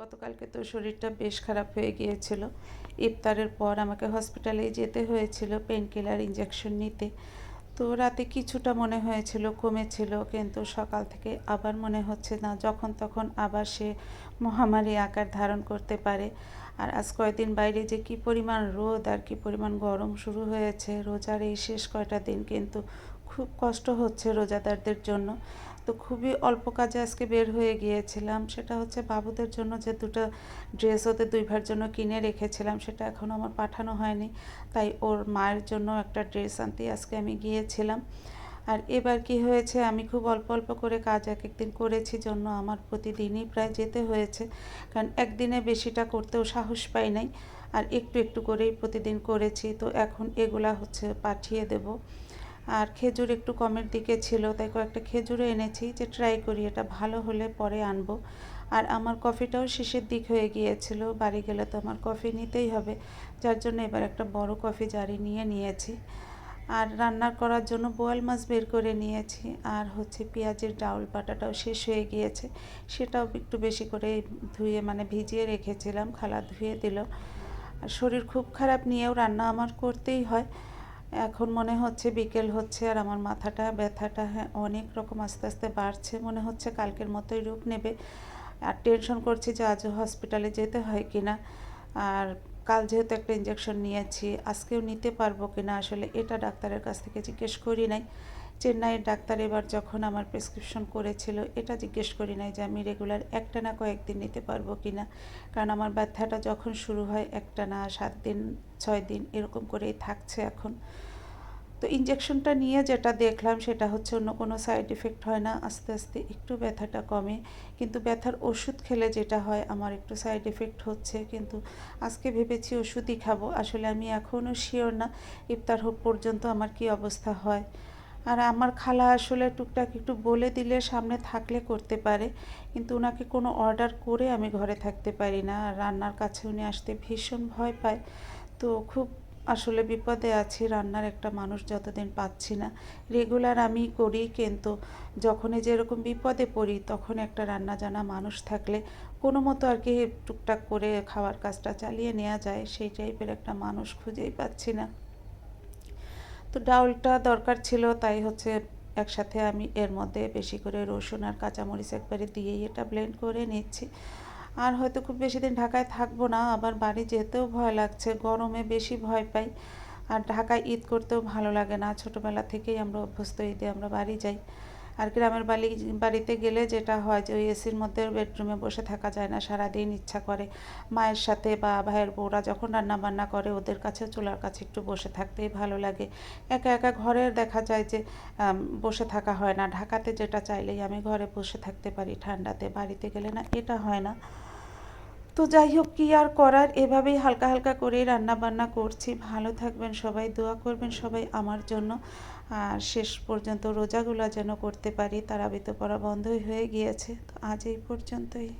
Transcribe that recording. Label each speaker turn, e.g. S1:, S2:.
S1: গতকালকে তো শরীরটা বেশ খারাপ হয়ে গিয়েছিল। ইফতারের পর আমাকে হসপিটালে যেতে হয়েছিল পেন কিলার ইঞ্জেকশন নিতে। তো রাতে কিছুটা মনে হয়েছিল, কমেছিল, কিন্তু সকাল থেকে আবার মনে হচ্ছে না, যখন তখন আবার সে মহামারী আকার ধারণ করতে পারে। আর আজ কয়েকদিন বাইরে যে কি পরিমাণ রোদ আর কি পরিমাণ গরম শুরু হয়েছে, রোজার এই শেষ কয়টা দিন কিন্তু খুব কষ্ট হচ্ছে রোজাদারদের জন্য। তো খুবই অল্প কাজে আজকে বের হয়ে গিয়েছিলাম। সেটা হচ্ছে বাবুদের জন্য যে দুটো ড্রেস ওদের দুই জন্য কিনে রেখেছিলাম, সেটা এখনও আমার পাঠানো হয়নি। তাই ওর মায়ের জন্য একটা ড্রেস আনতে আজকে আমি গিয়েছিলাম। আর এবার কি হয়েছে, আমি খুব অল্প অল্প করে কাজ এক একদিন করেছি, জন্য আমার প্রতিদিনই প্রায় যেতে হয়েছে। কারণ একদিনে বেশিটা করতেও সাহস পাই নাই, আর একটু একটু করেই প্রতিদিন করেছি। তো এখন এগুলা হচ্ছে পাঠিয়ে দেব। আর খেজুর একটু কমের দিকে ছিল, তাই কয়েকটা খেজুরও এনেছি যে ট্রাই করি, এটা ভালো হলে পরে আনব। আর আমার কফিটাও শেষের দিক হয়ে গিয়েছিল, বাড়ি গেলে তো আমার কফি নিতেই হবে, যার জন্য এবার একটা বড় কফি জারি নিয়ে নিয়েছি। আর রান্না করার জন্য বোয়াল মাছ বের করে নিয়েছি, আর হচ্ছে পেঁয়াজের ডাউল বাটাটাও শেষ হয়ে গিয়েছে, সেটাও একটু বেশি করে ধুয়ে মানে ভিজিয়ে রেখেছিলাম, খালা ধুয়ে দিল। আর শরীর খুব খারাপ নিয়েও রান্না আমার করতেই হয়। এখন মনে হচ্ছে বিকেল হচ্ছে আর আমার মাথাটা, ব্যথাটা হ্যাঁ অনেক রকম আস্তে আস্তে বাড়ছে। মনে হচ্ছে কালকের মতোই রূপ নেবে। আর টেনশন করছি যে আজও হসপিটালে যেতে হয় কি না আর কাল যেহেতু একটা ইঞ্জেকশন নিয়েছি, আজকেও নিতে পারব কি না আসলে এটা ডাক্তারের কাছ থেকে জিজ্ঞেস করি নাই। চেন্নাইয়ের ডাক্তার এবার যখন আমার প্রেসক্রিপশন করেছিল, এটা জিজ্ঞেস করি নাই যে আমি রেগুলার একটা না কয়েকদিন নিতে পারব কি না কারণ আমার ব্যথাটা যখন শুরু হয় একটা না, সাত দিন, ছয় দিন এরকম করেই থাকছে এখন। তো ইঞ্জেকশনটা নিয়ে যেটা দেখলাম সেটা হচ্ছে অন্য কোনো সাইড এফেক্ট হয় না, আস্তে আস্তে একটু ব্যথাটা কমে। কিন্তু ব্যথার ওষুধ খেলে যেটা হয়, আমার একটু সাইড এফেক্ট হচ্ছে। কিন্তু আজকে ভেবেছি ওষুধই খাব। আসলে আমি এখনও শিওর না, ইফতার হোক পর্যন্ত আমার কি অবস্থা হয়। আর আমার খালা আসলে টুকটাক একটু বলে দিলে, সামনে থাকলে করতে পারে। কিন্তু ওনাকে কোনো অর্ডার করে আমি ঘরে থাকতে পারি না। রান্নার কাছে উনি আসতে ভীষণ ভয় পায়। তো খুব আসলে বিপদে আছি, রান্নার একটা মানুষ যতদিন পাচ্ছি না। রেগুলার আমি করি, কিন্তু যখনই যেরকম বিপদে পড়ি, তখন একটা রান্না জানা মানুষ থাকলে কোনো মতো আর কি টুকটাক করে খাওয়ার কাজটা চালিয়ে নেওয়া যায়, সেই টাইপের একটা মানুষ খুঁজেই পাচ্ছি না। তো ডাউলটা দরকার ছিল, তাই হচ্ছে একসাথে আমি এর মধ্যে বেশি করে রসুন আর কাঁচামরিচ একবারে দিয়েই এটা ব্লেন্ড করে নিচ্ছি। আর হয়তো খুব বেশি দিন ঢাকায় থাকব না, আবার বাড়ি যেতেও ভয় লাগছে, গরমে বেশি ভয় পাই। আর ঢাকায় ঈদ করতেও ভালো লাগে না, ছোটোবেলা থেকেই আমরা অভ্যস্ত, ঈদে আমরা বাড়ি যাই। আর গ্রামের বাড়ি বাড়িতে গেলে যেটা হয় যে, ওই এসির মধ্যে বেডরুমে বসে থাকা যায় না, সারাদিন ইচ্ছা করে মায়ের সাথে বা ভাইয়ের বউরা যখন রান্না বান্না করে, ওদের কাছে চুলার কাছে একটু বসে থাকতেই ভালো লাগে। একা একা ঘরের দেখা যায় যে বসে থাকা হয় না। ঢাকাতে যেটা চাইলেই আমি ঘরে বসে থাকতে পারি, ঠান্ডাতে। বাড়িতে গেলে না, এটা হয় না। তো যাই হোক, কী আর করার? এভাবেই হালকা হালকা করে রান্না বান্না করছি। ভালো থাকবেন সবাই, দোয়া করবেন সবাই আমার জন্য। আর শেষ পর্যন্ত রোজাগুলা যেন করতে পারি, তারা তো পড়া বন্ধই হয়ে গিয়েছে। তো আজ এই পর্যন্তই।